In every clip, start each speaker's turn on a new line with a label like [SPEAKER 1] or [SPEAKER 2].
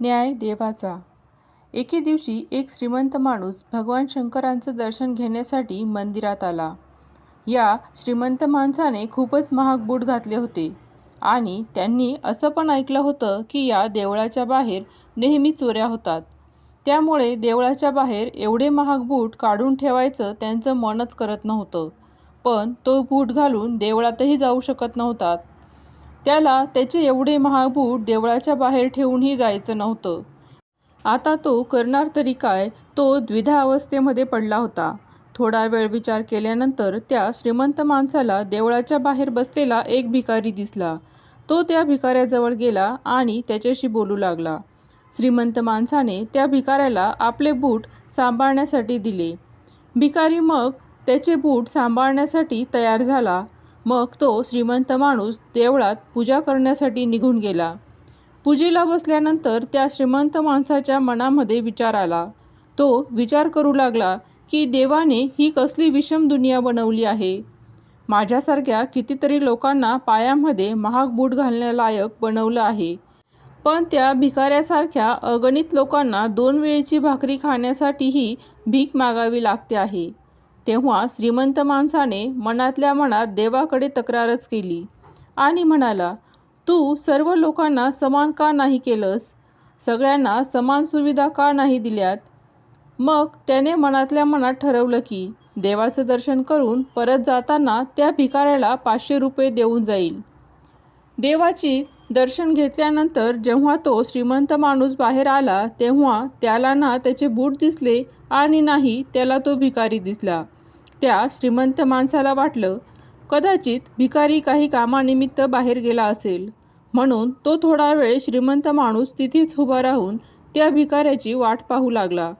[SPEAKER 1] न्याय देवाचा एके दिवशी एक श्रीमंत माणूस भगवान शंकरांचं दर्शन घेण्यासाठी मंदिरात आला. या श्रीमंत माणसाने खूपच महाग बूट घातले होते आणि त्यांनी असं पण ऐकलं होतं की या देवळाच्या बाहेर नेहमी चोऱ्या होतात. त्यामुळे देवळाच्या बाहेर एवढे महाग बूट काढून ठेवायचं त्यांचं मनच करत नव्हतं. पण तो बूट घालून देवळातही जाऊ शकत नव्हता. त्याला त्याचे एवढे महाबूट देवळाच्या बाहेर ठेवूनही जायचं नव्हतं. आता तो करणार तरी काय तो द्विधा अवस्थेमध्ये पडला होता. थोडा वेळ विचार केल्यानंतर त्या श्रीमंत माणसाला देवळाच्या बाहेर बसलेला एक भिकारी दिसला. तो त्या भिकाऱ्याजवळ गेला आणि त्याच्याशी बोलू लागला. श्रीमंत माणसाने त्या भिकाऱ्याला आपले बूट सांभाळण्यासाठी दिले. भिकारी मग त्याचे बूट सांभाळण्यासाठी तयार झाला. मग तो श्रीमंत माणूस देवळात पूजा करण्यासाठी निघून गेला. पूजेला बसल्यानंतर त्या श्रीमंत माणसाच्या मनामध्ये विचार आला. तो विचार करू लागला की देवाने ही कसली विषम दुनिया बनवली आहे. माझ्यासारख्या कितीतरी लोकांना पायामध्ये महाग बूट घालण्यालायक बनवलं आहे. पण त्या भिकाऱ्यासारख्या अगणित लोकांना दोन वेळची भाकरी खाण्यासाठीही भीक मागावी लागते आहे. तेव्हा श्रीमंत माणसाने मनातल्या मनात देवाकडे तक्रारच केली आणि म्हणाला, तू सर्व लोकांना समान का नाही केलंस? सगळ्यांना समान सुविधा का नाही दिल्यात? मग त्याने मनातल्या मनात ठरवलं की देवाचं दर्शन करून परत जाताना त्या भिकाऱ्याला पाचशे रुपये देऊन जाईल. देवाची दर्शन घेतल्यानंतर जेव्हा तो श्रीमंत माणूस बाहेर आला तेव्हा त्याला ना त्याचे बूट दिसले आणि नाही त्याला तो भिकारी दिसला. त्या श्रीमंत माणसाला वाटलं, कदाचित भिकारी काही कामानिमित्त बाहेर गेला असेल. म्हणून तो थोडा वेळ श्रीमंत माणूस तिथेच उभा राहून त्या भिकाऱ्याची वाट पाहू लागला.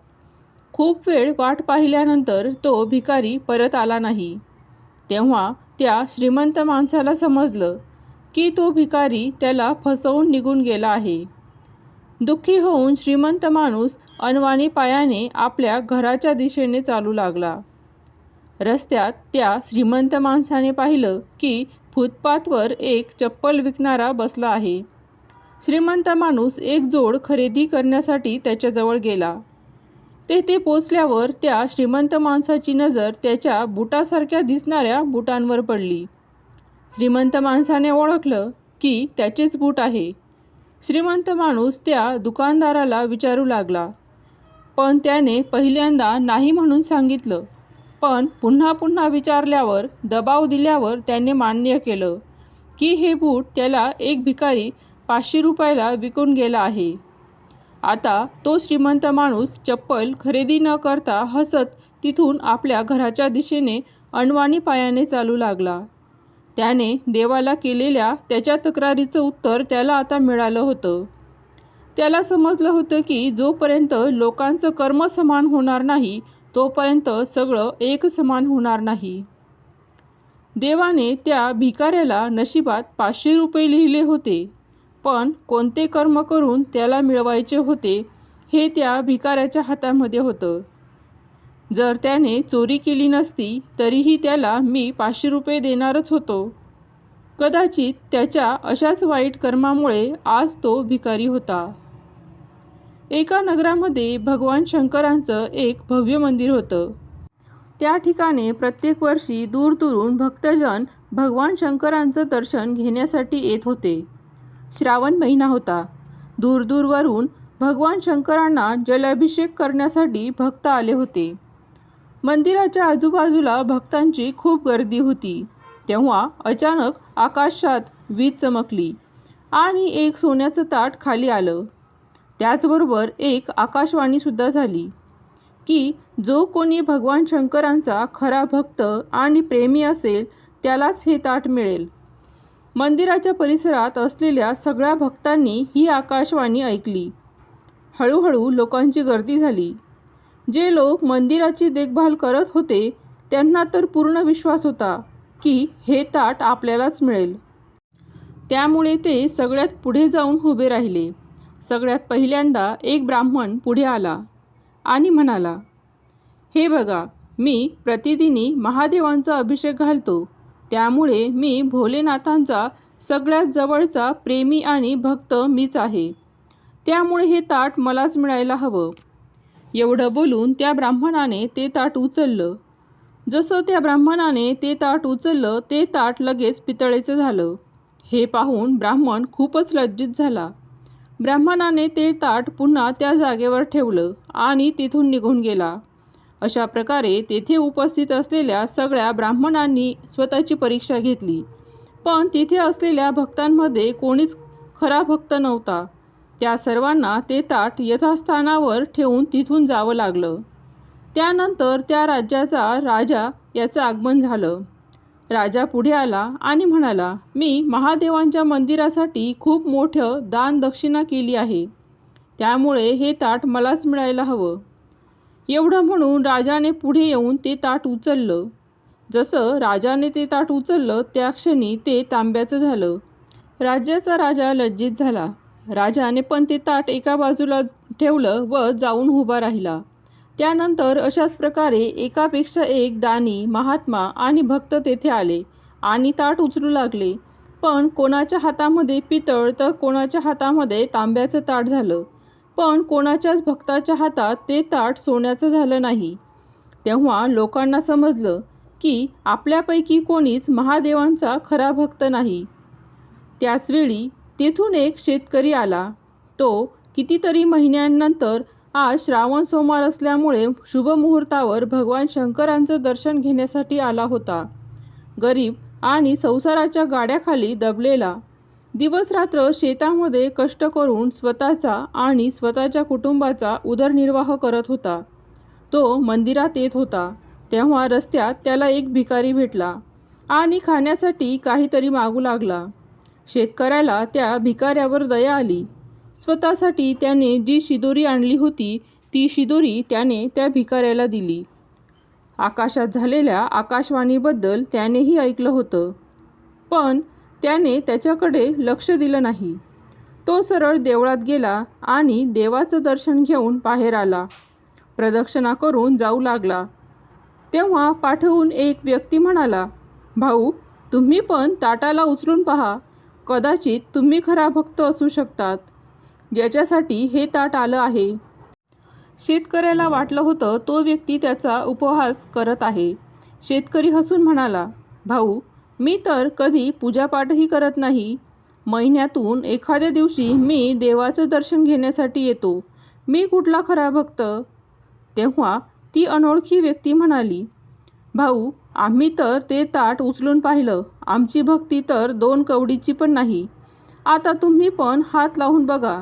[SPEAKER 1] खूप वेळ वाट पाहिल्यानंतर तो भिकारी परत आला नाही. तेव्हा त्या श्रीमंत माणसाला समजलं की तो भिकारी त्याला फसवून निघून गेला आहे. दुःखी होऊन श्रीमंत माणूस अनवाणी पायाने आपल्या घराच्या दिशेने चालू लागला. रस्त्यात त्या श्रीमंत माणसाने पाहिलं की फुटपाथवर एक चप्पल विकणारा बसला आहे. श्रीमंत माणूस एक जोड खरेदी करण्यासाठी त्याच्याजवळ गेला. तेथे पोचल्यावर त्या श्रीमंत माणसाची नजर त्याच्या बुटासारख्या दिसणाऱ्या बुटांवर पडली. श्रीमंत माणसाने ओळखलं की त्याचेच बूट आहे. श्रीमंत माणूस त्या दुकानदाराला विचारू लागला. पण त्याने पहिल्यांदा नाही म्हणून सांगितलं. पण पुन्हा पुन्हा विचारल्यावर दबाव दिल्यावर त्याने मान्य केलं की हे बूट त्याला एक भिकारी पाचशे रुपयाला विकून गेला आहे. आता तो श्रीमंत माणूस चप्पल खरेदी न करता हसत तिथून आपल्या घराच्या दिशेने अणवाणी पायाने चालू लागला. त्याने देवाला केलेल्या त्याच्या तक्रारीचं उत्तर त्याला आता मिळालं होतं. त्याला समजलं होतं की जोपर्यंत लोकांचं कर्म समान होणार नाही तोपर्यंत सगळं एकसमान होणार नाही. देवाने त्या भिकाऱ्याला नशिबात पाचशे रुपये लिहिले होते. पण कोणते कर्म करून त्याला मिळवायचे होते हे त्या भिकाऱ्याच्या हातामध्ये होतं. जर त्याने चोरी केली नसती तरीही त्याला मी पाचशे रुपये देणारच होतो. कदाचित त्याच्या अशाच वाईट कर्मामुळे आज तो भिकारी होता. एका नगरामध्ये भगवान शंकरांचं एक भव्य मंदिर होतं. त्या ठिकाणी प्रत्येक वर्षी दूरदूरून भक्तजन भगवान शंकरांचं दर्शन घेण्यासाठी येत होते. श्रावण महिना होता. दूरदूरवरून भगवान शंकरांना जलाभिषेक करण्यासाठी भक्त आले होते. मंदिराच्या आजूबाजूला भक्तांची खूप गर्दी होती. तेव्हा अचानक आकाशात वीज चमकली आणि एक सोन्याचं ताट खाली आलं. त्याचबरोबर एक आकाशवाणीसुद्धा झाली की जो कोणी भगवान शंकरांचा खरा भक्त आणि प्रेमी असेल त्यालाच हे ताट मिळेल. मंदिराच्या परिसरात असलेल्या सगळ्या भक्तांनी ही आकाशवाणी ऐकली. हळूहळू लोकांची गर्दी झाली. जे लोक मंदिराची देखभाल करत होते त्यांना तर पूर्ण विश्वास होता की हे ताट आपल्यालाच मिळेल. त्यामुळे ते सगळ्यात पुढे जाऊन उभे राहिले. सगळ्यात पहिल्यांदा एक ब्राह्मण पुढे आला आणि म्हणाला, हे बघा मी प्रतिदिनी महादेवांचा अभिषेक घालतो. त्यामुळे मी भोलेनाथांचा सगळ्यात जवळचा प्रेमी आणि भक्त मीच आहे. त्यामुळे हे ताट मलाच मिळायला हवं. एवढं बोलून त्या ब्राह्मणाने ते ताट उचललं. जसं त्या ब्राह्मणाने ते ताट उचललं ते ताट लगेच पितळेचं झालं. हे पाहून ब्राह्मण खूपच लज्जित झाला. ब्राह्मणाने ते ताट पुन्हा त्या जागेवर ठेवलं आणि तिथून निघून गेला. अशा प्रकारे तेथे उपस्थित असलेल्या सगळ्या ब्राह्मणांनी स्वतःची परीक्षा घेतली. पण तिथे असलेल्या भक्तांमध्ये कोणीच खरा भक्त नव्हता. त्या सर्वांना ते ताट यथास्थानावर ठेवून तिथून जावं लागलं. त्यानंतर त्या राज्याचा राजा याचं आगमन झालं. राजा पुढे आला आणि म्हणाला मी महादेवांच्या मंदिरासाठी खूप मोठं दान दक्षिणा केली आहे. त्यामुळे हे ताट मलाच मिळायला हवं. एवढं म्हणून राजाने पुढे येऊन ते ताट उचललं. जसं राजाने ते ताट उचललं त्या क्षणी ते तांब्याचं झालं. राज्याचा राजा लज्जित झाला. राजाने पण ते ताट एका बाजूला ठेवलं व जाऊन उभा राहिला. त्यानंतर अशाच प्रकारे एकापेक्षा एक दानी महात्मा आणि भक्त तेथे आले आणि ताट उचलू लागले. पण कोणाच्या हातामध्ये पितळ तर कोणाच्या हातामध्ये तांब्याचं ताट झालं. पण कोणाच्याच भक्ताच्या हातात ते ताट सोन्याचं झालं नाही. तेव्हा लोकांना समजलं की आपल्यापैकी कोणीच महादेवांचा खरा भक्त नाही. त्याचवेळी तेथून एक शेतकरी आला. तो कितीतरी महिन्यांनंतर आज श्रावण सोमवार असल्यामुळे शुभमुहूर्तावर भगवान शंकरांचं दर्शन घेण्यासाठी आला होता. गरीब आणि संसाराच्या गाड्याखाली दबलेला दिवसरात्र शेतामध्ये कष्ट करून स्वतःचा आणि स्वतःच्या कुटुंबाचा उदरनिर्वाह करत होता. तो मंदिरात येत होता. तेव्हा रस्त्यात त्याला एक भिकारी भेटला आणि खाण्यासाठी काहीतरी मागू लागला. शेतकऱ्याला त्या भिकाऱ्यावर दया आली. स्वतःसाठी त्याने जी शिदोरी आणली होती ती शिदोरी त्याने त्या भिकाऱ्याला दिली. आकाशात झालेल्या आकाशवाणीबद्दल त्यानेही ऐकलं होतं. पण त्याने त्याच्याकडे लक्ष दिलं नाही. तो सरळ देवळात गेला आणि देवाचं दर्शन घेऊन बाहेर आला. प्रदक्षिणा करून जाऊ लागला. तेव्हा पाठवून एक व्यक्ती म्हणाला भाऊ तुम्ही पण ताटाला उचलून पहा. कदाचित तुम्ही खरा भक्त असू शकतात. ज्याच्यासाठी हे ताट आलं आहे. शेतकऱ्याला वाटलं होतं तो व्यक्ती त्याचा उपहास करत आहे. शेतकरी हसून म्हणाला भाऊ मी तर कधी पूजापाठही करत नाही. महिन्यातून एखाद्या दिवशी मी देवाचं दर्शन घेण्यासाठी येतो. मी कुठला खरा भक्त? तेव्हा ती अनोळखी व्यक्ती म्हणाली भाऊ आम्ही तर ते ताट उचलून पाहिलं. आमची भक्ती तर दोन कवडीची पण नाही. आता तुम्ही पण हात लावून बघा.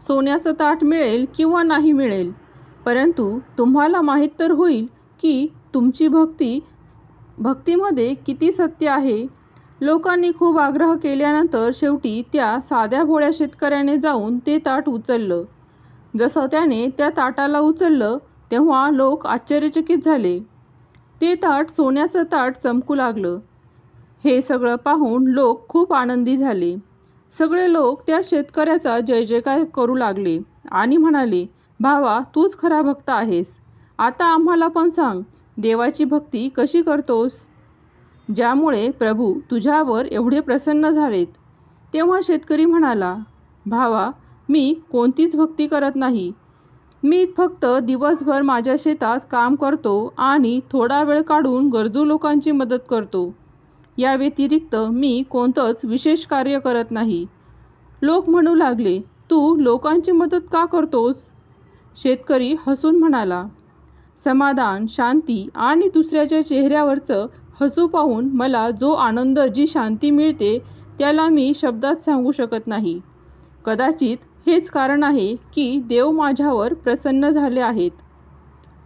[SPEAKER 1] सोन्याचं ताट मिळेल किंवा नाही मिळेल. परंतु तुम्हाला माहीत तर होईल की तुमची भक्ती भक्तीमध्ये किती सत्य आहे. लोकांनी खूप आग्रह केल्यानंतर शेवटी त्या साध्या भोळ्या शेतकऱ्याने जाऊन ते ताट उचललं. जसं त्याने त्या ताटाला उचललं तेव्हा लोक आश्चर्यचकित झाले. ते ताट सोन्याचं ताट चमकू लागलं. हे सगळं पाहून लोक खूप आनंदी झाले. सगळे लोक त्या शेतकऱ्याचा जय जयकार करू लागले आणि म्हणाले भावा तूच खरा भक्त आहेस. आता आम्हाला पण सांग देवाची भक्ती कशी करतोस? ज्यामुळे प्रभू तुझ्यावर एवढे प्रसन्न झालेत. तेव्हा शेतकरी म्हणाला भावा मी कोणतीच भक्ती करत नाही. मी फक्त दिवसभर माझ्या शेतात काम करतो आणि थोडा वेळ काढून गरजू लोकांची मदत करतो. या व्यतिरिक्त मी कोणतंच विशेष कार्य करत नाही. लोक म्हणू लागले तू लोकांची मदत का करतोस? शेतकरी हसून म्हणाला. समाधान शांती आणि दुसऱ्याच्या चेहऱ्यावरचं हसू पाहून मला जो आनंद जी शांती मिळते त्याला मी शब्दात सांगू शकत नाही. कदाचित हेच कारण आहे की देव माझ्यावर प्रसन्न झाले आहेत.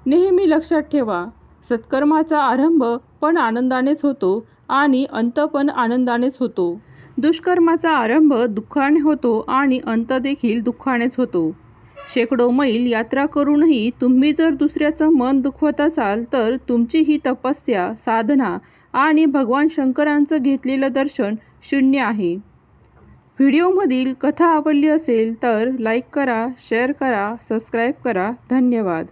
[SPEAKER 1] नेहमी लक्षात ठेवा सत्कर्माचा आरंभ पण आनंदानेच होतो आणि अंत पण आनंदानेच होतो. दुष्कर्माचा आरंभ दुःखाने होतो आणि अंत देखील दुःखानेच होतो. शेकडो मैल यात्रा करूनही तुम्ही जर दुसऱ्याचं मन दुखवत असाल तर तुमची ही तपस्या साधना आणि भगवान शंकरांचं घेतलेलं दर्शन शून्य आहे. व्हिडिओमधील कथा आवडली असेल तर लाईक करा शेअर करा सबस्क्राईब करा. धन्यवाद.